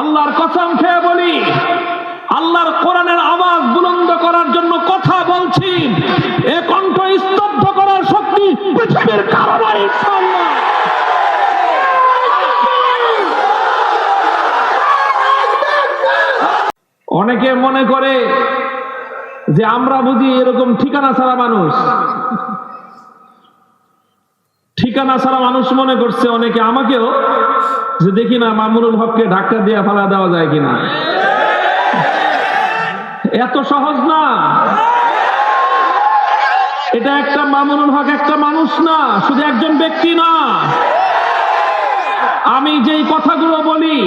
আল্লাহর কসম খেয়ে বলি, আল্লাহর কোরআনের আওয়াজ বুলন্দ করার জন্য কথা বলছি। এ কণ্ঠ স্তব্ধ করার শক্তি পৃথিবীর কারণে অনেকে মনে করে যে আমরা বুঝি এরকম ঠিকানা ছাড়া মানুষ। ঠিকানা ছাড়া মানুষ মনে করছে, অনেকে আমাকেও যে দেখি না, মামুনুল হককে ঢাকা দিয়ে ফালা দেওয়া যায় কিনা। এত সহজ না। এটা একটা মামুনুল হক একটা মানুষ না, শুধু একজন ব্যক্তি না। আমি যেই কথাগুলো বলি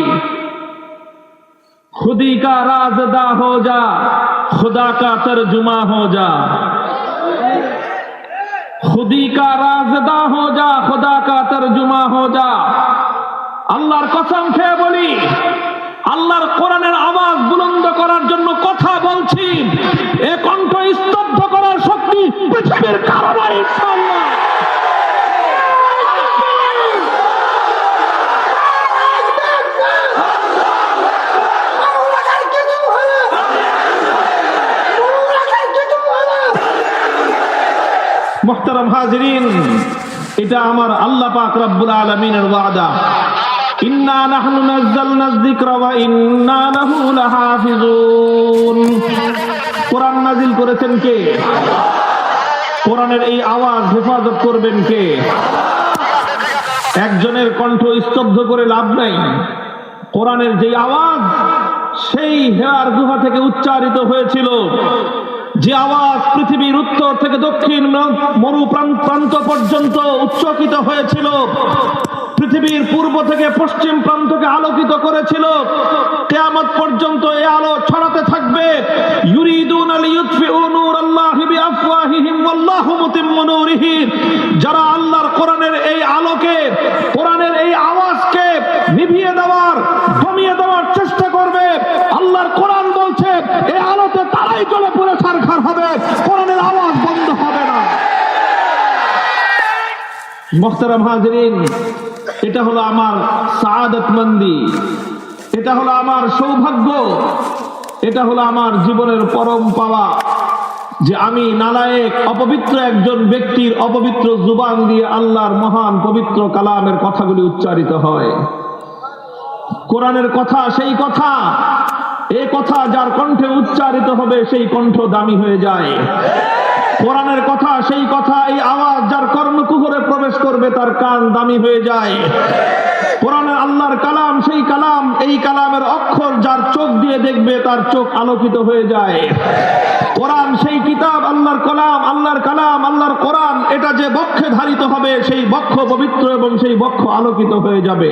খুদি কা রাজ দা হো যা খুদা কা তরজুমা হো যা। خودی کا رازدہ ہو جا خدا کا ترجمہ ہو جا۔ اللہ قسم খেয়ে بولی۔ মোহতারাম হাজরিন, এটা আমার আল্লাহ পাক রব্বুল আলামিনের ওয়াদা। এই আওয়াজ করবেন কে? একজনের কণ্ঠ স্তব্ধ করে লাভ নাই। কোরআনের যে আওয়াজ, সেই হেয়ার গুহা থেকে উচ্চারিত হয়েছিল। যে আওয়াজ পৃথিবীর উত্তর থেকে দক্ষিণ মরু প্রান্ত পর্যন্ত উচ্চকিত হয়েছিল, পৃথিবীর পূর্ব থেকে পশ্চিম প্রান্তকে আলোকিত করেছিল, কেয়ামত পর্যন্ত এই আলো ছড়াতে থাকবে। ইউরিদুন লিইউতফিউ নূরাল্লাহি বিআফওয়াহিহিম ওয়াল্লাহু মুতিম্মু নূরিহি। যারা আল্লাহর কোরআনের এই আলোকে, কোরআনের এই আওয়াজকে নিভিয়ে দেওয়ার, দমিয়ে দেওয়ার চেষ্টা করবে, আল্লাহর কোরআন বলছে এই আলোতে তারাই চলে পড়ে সারখার হবে কোরআনের আওয়াজ বন্ধ হবে না মোখতারাম হাজরিন, এটা হলো আমার সাআদত মন্দি, এটা হলো আমার সৌভাগ্য, এটা হলো আমার জীবনের পরম পাওয়া, যে আমি নালায়েক, অপবিত্র একজন ব্যক্তির অপবিত্র জুবান দিয়ে আল্লাহর মহান পবিত্র কালামের কথাগুলি উচ্চারিত হয়। কোরআনের কথা সেই কথা, এ কথা যার কণ্ঠে উচ্চারিত হবে সেই কণ্ঠ দামি হয়ে যায়। কোরআনের কথা, সেই কথা, এই আওয়াজ যার কর্ণকুহরে প্রবেশ করবে, তার কান দামি হয়ে যায়। কোরআনের আল্লাহর কালাম, সেই কালাম, এই কালামের অক্ষর যার চোখ দিয়ে দেখবে, তার চোখ আলোকিত হয়ে যায়। কোরআন, সেই কিতাব, আল্লাহর কালাম আল্লাহর কালাম, আল্লাহর কোরআন, এটা যে বক্ষে ধারিত হবে, সেই বক্ষ পবিত্র এবং সেই বক্ষ আলোকিত হয়ে যাবে।